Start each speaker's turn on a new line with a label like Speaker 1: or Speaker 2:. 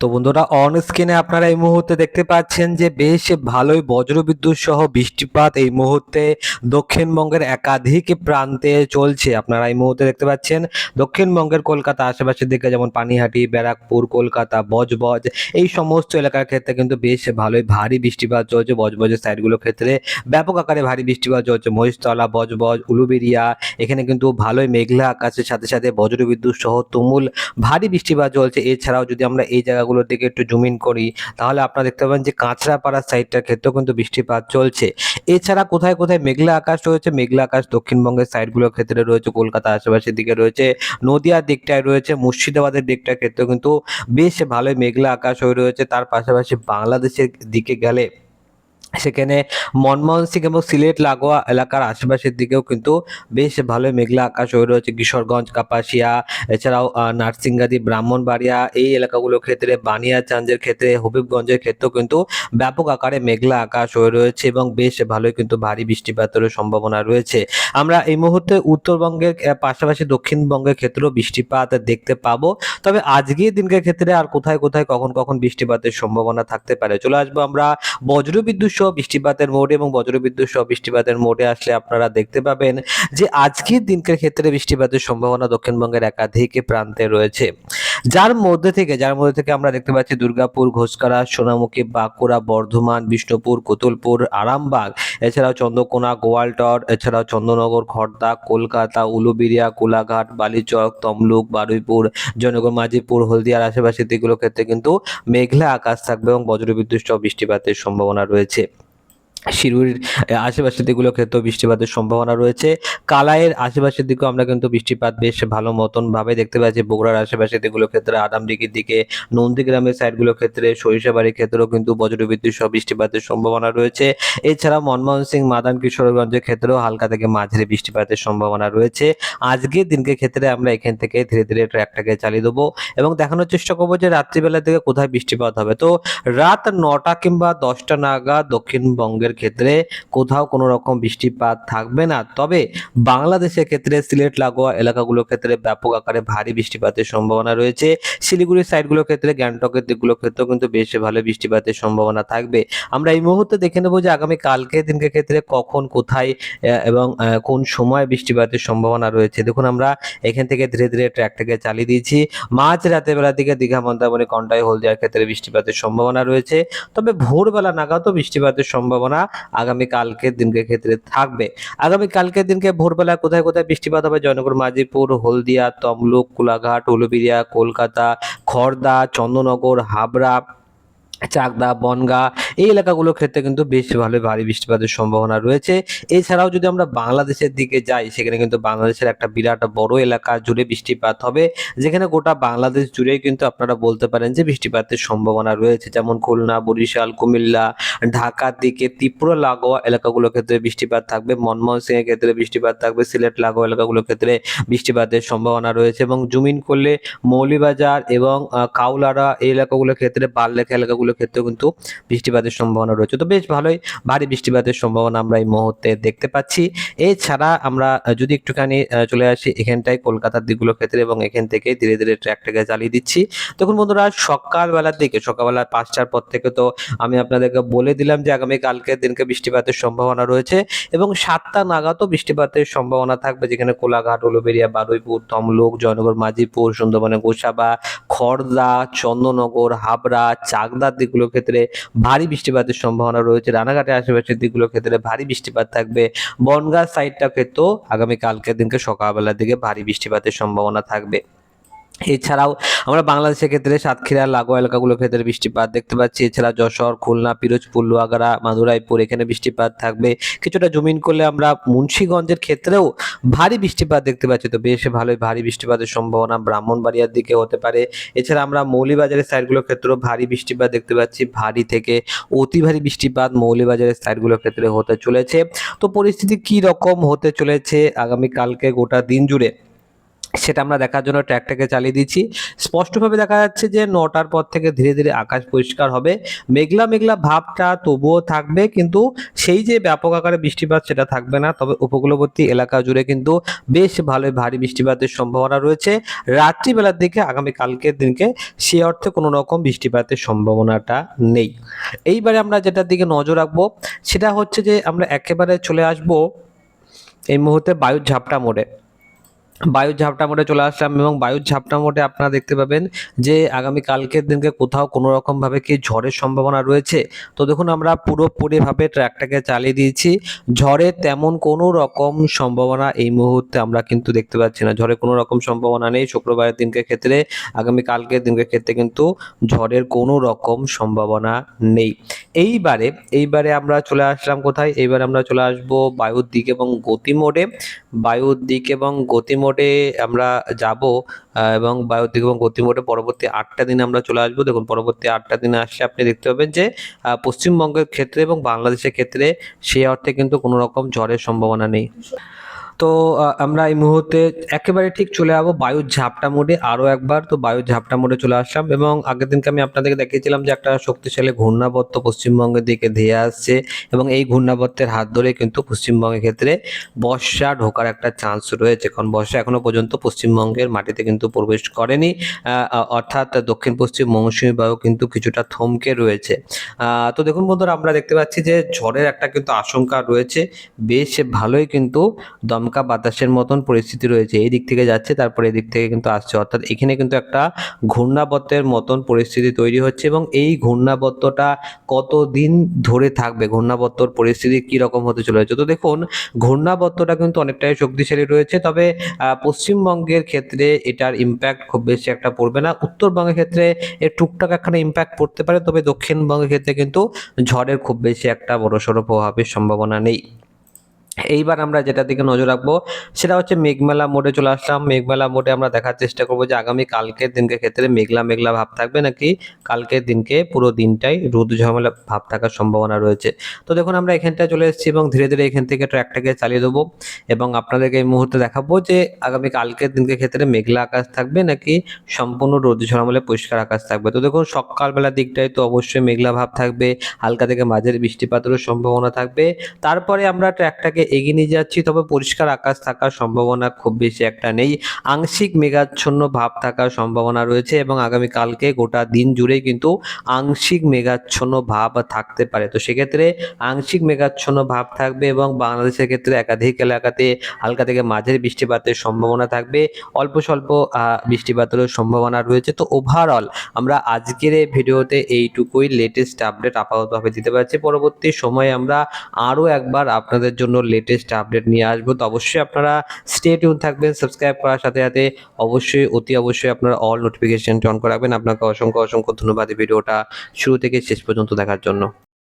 Speaker 1: তো বন্ধুরা অন স্ক্রিনে আপনারা এই মুহূর্তে দেখতে পাচ্ছেন যে বেশ ভালোই বজ্রবিদ্যুৎ সহ বৃষ্টিপাত এই মুহূর্তে দক্ষিণবঙ্গের একাধিক প্রান্তে চলছে। আপনারা এই মুহূর্তে দেখতে পাচ্ছেন দক্ষিণবঙ্গের কলকাতা আশেপাশের দিকে যেমন পানিহাটি, ব্যারাকপুর, কলকাতা, বজবজ, এই সমস্ত এলাকার ক্ষেত্রে কিন্তু বেশ ভালোই ভারী বৃষ্টিপাত চলছে। বজবজের সাইডগুলোর ক্ষেত্রে ব্যাপক আকারে ভারী বৃষ্টিপাত চলছে। মহিষতলা বজবজ, উলুবেরিয়া, এখানে কিন্তু ভালোই মেঘলা আকাশের সাথে সাথে বজ্রবিদ্যুৎ সহ তুমুল ভারী বৃষ্টিপাত চলছে। এছাড়াও যদি আমরা এই জায়গাগুলোর দিকে একটু জুমিন করি, তাহলে আপনারা দেখতে পাবেন যে কাঁচরাপাড়ার সাইডটার ক্ষেত্রেও কিন্তু বৃষ্টিপাত চলছে। এছাড়া কোথায় কোথায় মেঘলা আকাশ রয়েছে? মেঘলা আকাশ দক্ষিণবঙ্গের সাইডগুলোর ক্ষেত্রে রয়েছে, কলকাতা আশেপাশের দিকে রয়েছে, নদিয়ার দিকটায় রয়েছে, মুর্শিদাবাদের দিকটার ক্ষেত্রেও কিন্তু বেশ ভালোই মেঘলা আকাশ হয়ে রয়েছে। তার পাশাপাশি বাংলাদেশের দিকে গেলে সেখানে মনমোহন সিং এবং সিলেট লাগোয়া এলাকার আশেপাশের দিকেও কিন্তু বেশ ভালোই মেঘলা আকাশ হয়ে রয়েছে। কিশোরগঞ্জ, কাপাসিয়া, এছাড়াও নার্সিংগাদি, ব্রাহ্মণবাড়িয়া এই এলাকাগুলোর ক্ষেত্রে বানিয়াচাঞ্জের ক্ষেত্রে, হবিবগঞ্জের ক্ষেত্রেও কিন্তু ব্যাপক আকারে মেঘলা আকাশ হয়ে রয়েছে এবং বেশ ভালোই কিন্তু ভারী বৃষ্টিপাতের সম্ভাবনা রয়েছে। আমরা এই মুহূর্তে উত্তরবঙ্গের পাশাপাশি দক্ষিণবঙ্গের ক্ষেত্রেও বৃষ্টিপাত দেখতে পাবো। তবে আজকের দিনকের ক্ষেত্রে আর কোথায় কোথায় কখন কখন বৃষ্টিপাতের সম্ভাবনা থাকতে পারে? চলে আসব আমরা বজ্রবিদ্যুৎ সহ বৃষ্টিপাতের মোড়ে এবং বজ্রবিদ্যুৎ সহ বৃষ্টিপাতের মোড়ে আসলে আপনারা দেখতে পাবেন যে আজকের দিনকের ক্ষেত্রে বৃষ্টিপাতের সম্ভাবনা দক্ষিণবঙ্গের একাধিক প্রান্তে রয়েছে। যার মধ্যে থেকে, যার মধ্যে থেকে আমরা দেখতে পাচ্ছি দুর্গাপুর, ঘোষকারা, সোনামুখী, বাঁকুড়া, বর্ধমান, বিষ্ণুপুর, কোতুলপুর, আরামবাগ, এছাড়াও চন্দ্রকোনা, গোয়ালটর, এছাড়াও চন্দ্রনগর খড়দা কলকাতা, উলুবেড়িয়া, কোলাঘাট, বালিচক, তমলুক, বারুইপুর, জয়নগর মাঝিপুর হলদিয়ার আশেপাশে দিকগুলোর ক্ষেত্রে কিন্তু মেঘলা আকাশ থাকবে এবং বজ্রবিদ্যুৎ সহ বৃষ্টিপাতের সম্ভাবনা রয়েছে। শিরুরির আশেপাশের দিকগুলোর ক্ষেত্রেও বৃষ্টিপাতের সম্ভাবনা রয়েছে। কালাইয়ের আশেপাশের দিকেও আমরা কিন্তু বৃষ্টিপাত বেশ ভালো মতন ভাবে দেখতে পাচ্ছি। বগুড়ার আশেপাশের দিকগুলোর ক্ষেত্রে আদামডিগির দিকে, নন্দীগ্রামের সাইডগুলোর ক্ষেত্রে, সরিষাবাড়ির ক্ষেত্রেও কিন্তু বজ্রবিদ্যুৎ সহ বৃষ্টিপাতের সম্ভাবনা রয়েছে। এছাড়া মনমোহন সিং মাদান কিশোরগঞ্জের ক্ষেত্রেও হালকা থেকে মাঝারি বৃষ্টিপাতের সম্ভাবনা রয়েছে। আজকের দিনকে ক্ষেত্রে আমরা এখান থেকে ধীরে ধীরে ট্র্যাকটাকে চালিয়ে দেবো এবং দেখানোর চেষ্টা করব যে রাত্রিবেলার দিকে কোথায় বৃষ্টিপাত হবে। তো রাত নটা কিংবা দশটা নাগাদ দক্ষিণবঙ্গের ক্ষেত্রে কোথাও কোনো রকম বৃষ্টিপাত থাকবে না। তবে বাংলাদেশের ক্ষেত্রে সিলেট, লাগোয়া এলাকাগুলোর ক্ষেত্রে ব্যাপক আকারে ভারী বৃষ্টিপাতের সম্ভাবনা রয়েছে। শিলিগুড়ির সাইডগুলোর ক্ষেত্রে, গ্যাংটকের দিকগুলোর ক্ষেত্রেও কিন্তু বেশ ভালো বৃষ্টিপাতের সম্ভাবনা থাকবে। আমরা এই মুহূর্তে দেখে নেব যে আগামী কালকে দিনকে ক্ষেত্রে কখন, কোথায় এবং কোন সময় বৃষ্টিপাতের সম্ভাবনা রয়েছে। দেখুন, আমরা এখান থেকে ধীরে ধীরে ট্র্যাকটাকে চালিয়ে দিয়েছি। মাঝ রাতের বেলার দিকে দীঘা, মন্দারমণি, কন্টাই, হলদিয়ার ক্ষেত্রে বৃষ্টিপাতের সম্ভাবনা রয়েছে। তবে ভোরবেলা নাগাদও বৃষ্টিপাতের সম্ভাবনা আগামী কালকের দিনকে ক্ষেত্রে থাকবে। আগামী কালকের দিনকে ভোরবেলা কোথায় কোথায় বৃষ্টিপাত হবে? জয়নগর মাজিপুর হলদিয়া, তমলুক, কোলাঘাট উলুবিরিয়া কলকাতা খড়দা চন্দ্রনগর, হাবড়া চাকদা, বনগা এই এলাকাগুলোর ক্ষেত্রে কিন্তু বেশ ভালো ভারী বৃষ্টিপাতের সম্ভাবনা রয়েছে। এছাড়াও যদি আমরা বাংলাদেশের দিকে যাই, সেখানে কিন্তু বাংলাদেশের একটা বিরাট বড় এলাকা জুড়ে বৃষ্টিপাত হবে, যেখানে গোটা বাংলাদেশ জুড়েই কিন্তু আপনারা বলতে পারেন যে বৃষ্টিপাতের সম্ভাবনা রয়েছে। যেমন খুলনা, বরিশাল, কুমিল্লা, ঢাকার দিকে ত্রিপুরা লাগোয়া এলাকাগুলোর ক্ষেত্রে বৃষ্টিপাত থাকবে, মনমোহন সিং এর ক্ষেত্রে বৃষ্টিপাত থাকবে, সিলেট লাগোয়া এলাকাগুলোর ক্ষেত্রে বৃষ্টিপাতের সম্ভাবনা রয়েছে এবং জুমিন করলে মৌলিবাজার এবং কাউলারা এই এলাকাগুলোর ক্ষেত্রে বারলেখা এলাকাগুলোর ক্ষেত্রেও কিন্তু বৃষ্টিপাতের সম্ভাবনা রয়েছে। তো বেশ ভালোই ভারী বৃষ্টিপাতের সম্ভাবনা আমরা এই মুহূর্তে দেখতে পাচ্ছি। এছাড়া আমরা যদি একটুখানি চলে আসি এখানটায় কলকাতার দিকগুলোর ক্ষেত্রে এবং এখান থেকে ধীরে ধীরে ট্র্যাকটাকে চালিয়ে দিচ্ছি। দেখুন বন্ধুরা, সকালবেলার দিকে সকালবেলা পাঁচটার পর থেকে তো আমি আপনাদেরকে বলে দিলাম যে আগামী কালকের দিনকে বৃষ্টিপাতের সম্ভাবনা রয়েছে এবং সাতটা নাগাদও বৃষ্টিপাতের সম্ভাবনা থাকবে যেখানে কোলাঘাট, উলুবেড়িয়া, বারুইপুর, তমলুক, জয়নগর, মাঝিপুর সুন্দরবনে গোসাবা খড়দা চন্দননগর হাবড়া চাকদার দিকগুলোর ক্ষেত্রে ভারী বৃষ্টিপাতের সম্ভাবনা রয়েছে। রানাঘাটের আশেপাশের দিকগুলোর ক্ষেত্রে ভারী বৃষ্টিপাত থাকবে। বনগাঁ সাইডটা ক্ষেত্রেও আগামী কালকের দিনকে সকালবেলার দিকে ভারী বৃষ্টিপাতের সম্ভাবনা থাকবে। এছাড়াও আমরা বাংলাদেশের ক্ষেত্রে সাতক্ষীরা, লাগোয়া এলাকাগুলোর ক্ষেত্রে বৃষ্টিপাত দেখতে পাচ্ছি। এছাড়া যশোর, খুলনা, পিরোজপুর, লোহাগাড়া, মাদুরাইপুর এখানে বৃষ্টিপাত থাকবে। কিছুটা জমিন করলে আমরা মুন্সীগঞ্জের ক্ষেত্রেও ভারী বৃষ্টিপাত দেখতে পাচ্ছি। তো বেশ ভালোই ভারী বৃষ্টিপাতের সম্ভাবনা ব্রাহ্মণবাড়িয়ার দিকে হতে পারে। এছাড়া আমরা মৌলিবাজারের সাইডগুলোর ক্ষেত্রেও ভারী বৃষ্টিপাত দেখতে পাচ্ছি। ভারী থেকে অতি ভারী বৃষ্টিপাত মৌলিবাজারের সাইডগুলোর ক্ষেত্রে হতে চলেছে। তো পরিস্থিতি কি রকম হতে চলেছে আগামী কালকে গোটা দিন জুড়ে? সেটা আমরা দেখার জন্য ট্র্যাকটাকে চালিয়ে দিচ্ছি। স্পষ্টভাবে দেখা যাচ্ছে যে নটার পর থেকে ধীরে ধীরে আকাশ পরিষ্কার হবে। মেঘলা মেঘলা ভাবটা তবুও থাকবে, কিন্তু সেই যে ব্যাপক আকারে বৃষ্টিপাত সেটা থাকবে না। তবে উপকূলবর্তী এলাকা জুড়ে কিন্তু বেশ ভালোই ভারী বৃষ্টিপাতের সম্ভাবনা রয়েছে। রাত্রিবেলার দিকে, আগামী কালকের দিনকে সে অর্থে কোনো রকম বৃষ্টিপাতের সম্ভাবনাটা নেই। এইবারে আমরা যেটার দিকে নজর রাখব, সেটা হচ্ছে যে আমরা একেবারে চলে আসব এই মুহূর্তে বায়ুর ঝাপটা মোড়ে। বায়ুর ঝাপটা মোড়ে চলে আসলাম এবং বায়ুর ঝাপটা মোড়ে আপনারা দেখতে পাবেন যে আগামী কালকের দিনকে কোথাও কোনো রকমভাবে কি ঝড়ের সম্ভাবনা রয়েছে। তো দেখুন, আমরা পুরোপুরিভাবে ট্র্যাকটাকে চালিয়ে দিয়েছি। ঝড়ের তেমন কোনো রকম সম্ভাবনা এই মুহূর্তে আমরা কিন্তু দেখতে পাচ্ছি না। ঝড়ের কোনো রকম সম্ভাবনা নেই শুক্রবারের দিনকে ক্ষেত্রে, আগামী কালকের দিনকে ক্ষেত্রে কিন্তু ঝড়ের কোনো রকম সম্ভাবনা নেই। এইবারে এইবারে আমরা চলে আসলাম কোথায়? এইবারে আমরা চলে আসব বায়ুর দিক এবং গতি মোডে। বায়ুর দিক এবং গতি মোডে আমরা যাব এবং বায়ুর দিক এবং গতি মোডে পরবর্তী আটটা দিনে আমরা চলে আসব। দেখুন, পরবর্তী আটটা দিনে আসলে আপনি দেখতে পাবেন যে পশ্চিমবঙ্গের ক্ষেত্রে এবং বাংলাদেশের ক্ষেত্রে সেই অর্থে কিন্তু কোনো রকম ঝড়ের সম্ভাবনা নেই। তো আমরা এই মুহূর্তে একেবারে ঠিক চলে যাব বায়ুর ঝাপটা মোডে। আরও একবার তো বায়ুর ঝাপটা মোডে চলে আসলাম এবং আগের দিনকে আমি আপনাদেরকে দেখিয়েছিলাম যে একটা শক্তিশালী ঘূর্ণাবর্ত পশ্চিমবঙ্গের দিকে ধেয়ে আসছে এবং এই ঘূর্ণাবর্তের হাত ধরে কিন্তু পশ্চিমবঙ্গের ক্ষেত্রে বর্ষা ঢোকার একটা চান্স রয়েছে। কারণ বর্ষা এখনও পর্যন্ত পশ্চিমবঙ্গের মাটিতে কিন্তু প্রবেশ করেনি। অর্থাৎ দক্ষিণ পশ্চিম মৌসুমী বায়ু কিন্তু কিছুটা থমকে রয়েছে। তো দেখুন বন্ধুরা, আমরা দেখতে পাচ্ছি যে ঝড়ের একটা কিন্তু আশঙ্কা রয়েছে। বেশ ভালোই কিন্তু দমকা বাতাসের মতন পরিস্থিতি রয়েছে, এই দিক থেকে যাচ্ছে, তারপরে এদিক থেকে কিন্তু আসছে। অর্থাৎ এখানে কিন্তু একটা ঘূর্ণাবর্তের মতন পরিস্থিতি তৈরি হচ্ছে এবং এই ঘূর্ণাবর্তটা কতদিন ধরে থাকবে? ঘূর্ণাবর্তর পরিস্থিতি কি রকম হতে চলেছে? তো দেখুন, ঘূর্ণাবর্তটা কিন্তু অনেকটাই শক্তিশালী রয়েছে, তবে পশ্চিমবঙ্গের ক্ষেত্রে এটার ইম্প্যাক্ট খুব বেশি একটা পড়বে না। উত্তরবঙ্গের ক্ষেত্রে এর টুকটাক একখানা ইম্প্যাক্ট পড়তে পারে, তবে দক্ষিণবঙ্গের ক্ষেত্রে কিন্তু ঝড়ের খুব বেশি একটা বড়সড় প্রভাবের সম্ভাবনা নেই। এইবার আমরা যেটা দিকে নজর রাখব, সেটা হচ্ছে মেঘমেলা মোডে চলে আসলাম। মেঘমেলা মোডে আমরা দেখার চেষ্টা করব যে আগামী কালকের দিনকে ক্ষেত্রে মেঘলা মেঘলা ভাব থাকবে নাকি কালকের দিনকে পুরো দিনটাই রোদ ঝামেলা ভাব থাকার সম্ভাবনা রয়েছে। তো দেখুন, আমরা এখানটায় চলে এসেছি এবং ধীরে ধীরে এখান থেকে ট্র্যাকটাকে চালিয়ে দেবো এবং আপনাদেরকে এই মুহূর্তে দেখাবো যে আগামী কালকের দিনকে ক্ষেত্রে মেঘলা আকাশ থাকবে নাকি সম্পূর্ণ রোদ ঝরামলে পরিষ্কার আকাশ থাকবে। তো দেখুন, সকালবেলার দিকটায় তো অবশ্যই মেঘলা ভাব থাকবে, হালকা থেকে মাঝের বৃষ্টিপাতেরও সম্ভাবনা থাকবে। তারপরে আমরা ট্র্যাকটাকে এগিয়ে নিয়ে যাচ্ছি, তবে পরিষ্কার আকাশ থাকার সম্ভাবনা খুব বেশি একটা নেই। আংশিক মেঘাচ্ছন্ন ভাব থাকার সম্ভাবনা রয়েছে এবং আগামী কালকে গোটা দিন জুড়েই কিন্তু আংশিক মেঘাচ্ছন্ন ভাব থাকতে পারে। তো সেক্ষেত্রে আংশিক মেঘাচ্ছন্ন ভাব থাকবে এবং বাংলাদেশের ক্ষেত্রে একাধিক এলাকাতে হালকা থেকে মাঝারি বৃষ্টিপাতের সম্ভাবনা থাকবে। অল্প স্বল্প বৃষ্টিপাতেরও সম্ভাবনা রয়েছে। তো ওভারঅল আমরা আজকের এই ভিডিওতে এইটুকুই লেটেস্ট আপডেট আপাততভাবে দিতে পারছি। পরবর্তী সময়ে আমরা আরও একবার আপনাদের জন্য লেটেস্ট আপডেট নিয়ে আসব। তো অবশ্যই আপনারা স্টে টিউন থাকবেন সাবস্ক্রাইব করার সাথে সাথে অবশ্যই, অতি অবশ্যই আপনারা অল নোটিফিকেশন অন করে রাখবেন আপনাকে অসংখ্য অসংখ্য ধন্যবাদ ভিডিওটা শুরু থেকে শেষ পর্যন্ত দেখার জন্য।